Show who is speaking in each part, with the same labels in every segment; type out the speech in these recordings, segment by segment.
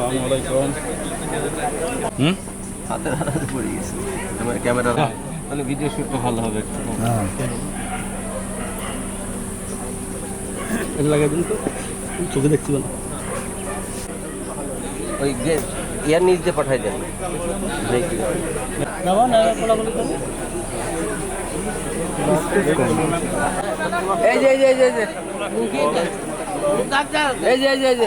Speaker 1: আলাইকুম। হুম?
Speaker 2: হাতে হাতে পড়ে গেছে। আমার ক্যামেরা তাহলে ভিডিও শুটটা ভালো হবে একটু।
Speaker 1: লাগাই দিন তো। চোখে দেখছি না
Speaker 2: ওই যে ইয়ার নিচ দিয়ে পাঠাই দেন। এই যে এই যে। এই যে এই যে এই যে।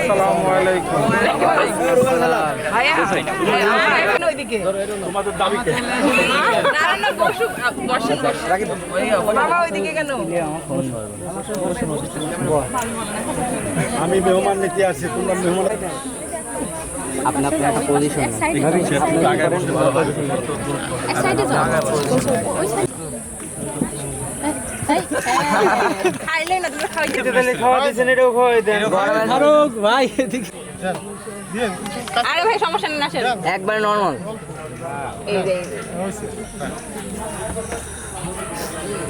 Speaker 1: আসসালামু আলাইকুম। তোমাদের দাবি কে? আমি মেহমান নিতে আসছি তোমরা মেহমান
Speaker 2: আপনি আপনার একটা পজিশন
Speaker 3: খাইলে না তুমি খাওয়াইতে
Speaker 1: খাওয়া দিয়েছেন এটাও খাওয়াই দেন
Speaker 2: ভাই এদিকে
Speaker 3: আরে ভাই সমস্যা না আসেন
Speaker 2: একবারে নর্মাল
Speaker 3: এই যে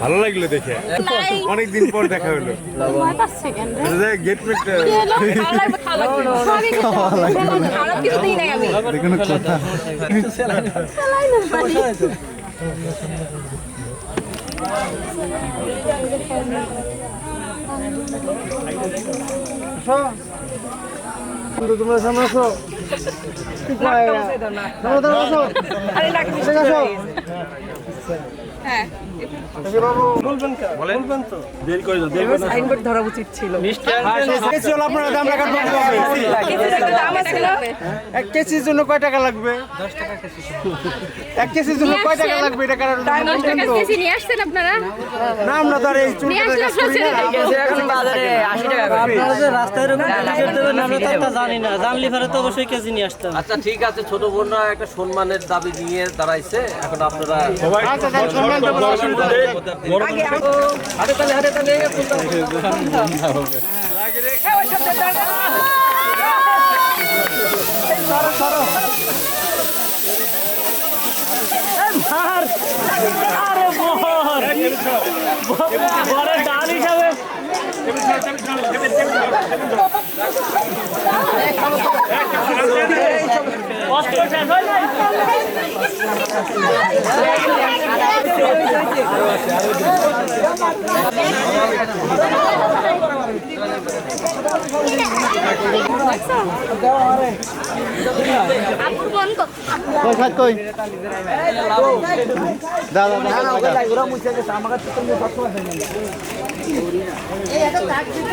Speaker 1: ভালো লাগল দেখে।
Speaker 3: নাই
Speaker 1: অনেক দিন পর দেখা। হলো গেট তোমরা সামনে আসো।
Speaker 3: কিছু হ্যাঁ।
Speaker 1: এক কেজির জন্য কয় টাকা লাগবে? এক কেজির জন্য কয় টাকা লাগবে? এটা কারণ না আমরা এই
Speaker 2: আচ্ছা ঠিক আছে ছোট বোনরা একটা সম্মানের দাবি নিয়ে দাঁড়াইছে। এখন আপনারা তালে
Speaker 4: বড় ডাল হিসাবে কষ্ট শেষ হয়
Speaker 1: কই খাত কই দাদা দাদা